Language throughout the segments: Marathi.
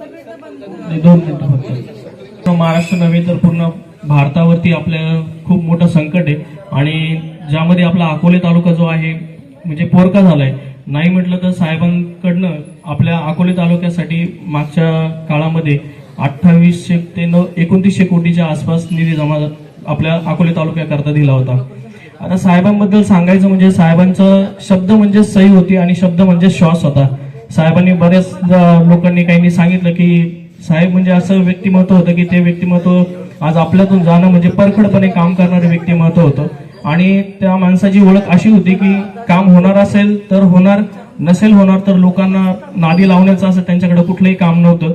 दोन मिनिटं फक्त महाराष्ट्र नव्हे तर पूर्ण भारतावरती आपल्या खूप मोठं संकट आहे. आणि ज्यामध्ये आपला अकोले तालुका जो आहे म्हणजे पोरका झालाय. नाही म्हटलं तर साहेबांकडनं आपल्या अकोले तालुक्यासाठी मागच्या काळामध्ये अठ्ठावीसशे ते नऊ एकोणतीसशे कोटीच्या आसपास निधी जमा आपल्या अकोले तालुक्याकरता दिला होता. आता साहेबांबद्दल सांगायचं म्हणजे साहेबांचा शब्द म्हणजे सही होती आणि शब्द म्हणजे श्वास होता. साहेबांनी बऱ्याच लोकांनी काहींनी सांगितलं की साहेब म्हणजे असं व्यक्तिमत्व होतं की ते व्यक्तिमत्व आज आपल्यातून जाणं म्हणजे परखडपणे काम करणारं व्यक्तिमत्व होतं. आणि त्या माणसाची ओळख अशी होती की काम होणार असेल तर होणार नसेल होणार तर लोकांना नादी लावण्याचं असं त्यांच्याकडे कुठलंही काम नव्हतं.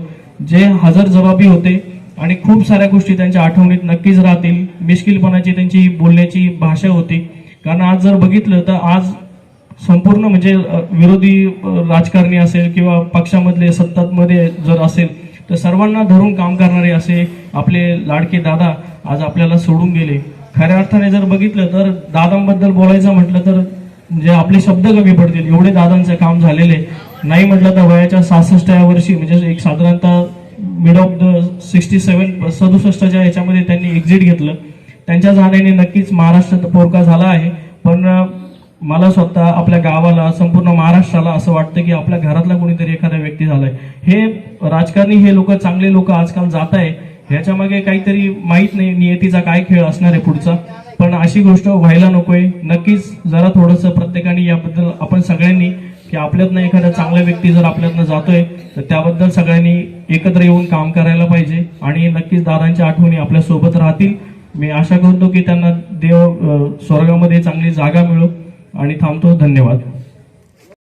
जे हजर जबाबी होते आणि खूप साऱ्या गोष्टी त्यांच्या आठवणीत नक्कीच राहतील. मिश्किलपणाची त्यांची बोलण्याची भाषा होती. कारण आज जर बघितलं तर आज संपूर्ण म्हणजे विरोधी राजकारणी असेल किंवा पक्षामधले सत्तामध्ये जर असेल तर सर्वांना धरून काम करणारे असे आपले लाडके दादा आज आपल्याला सोडून गेले. खऱ्या अर्थाने जर बघितलं तर दादांबद्दल बोलायचं म्हटलं तर म्हणजे आपले शब्द कमी पडतील. एवढे दादांचं काम झालेले नाही म्हटलं तर वयाच्या सहासष्ट या वर्षी म्हणजे एक साधारणतः mid of the sixty seven सदुसष्टच्या याच्यामध्ये त्यांनी एक्झिट घेतलं. त्यांच्या जाण्याने नक्कीच महाराष्ट्रात पोरका झाला आहे. पण मला स्वतः आपल्या गावाला संपूर्ण महाराष्ट्राला असं वाटतं की आपल्या घरातला कोणीतरी एखादा व्यक्ती झालाय. हे राजकारणी हे लोक चांगले लोक आजकाल जात आहे ह्याच्या मागे काहीतरी माहीत नाही नियतीचा काय खेळ असणार आहे पुढचा. पण अशी गोष्ट व्हायला नकोय. नक्कीच जरा थोडंसं प्रत्येकाने याबद्दल आपण सगळ्यांनी की आपल्यातनं एखादा चांगला व्यक्ती जर आपल्यातनं जातोय तर त्याबद्दल सगळ्यांनी एकत्र येऊन काम करायला पाहिजे. आणि नक्कीच दादांच्या आठवणी आपल्यासोबत राहतील. मी आशा करतो की त्यांना देव स्वर्गामध्ये चांगली जागा मिळो. आणि थांबतो. धन्यवाद.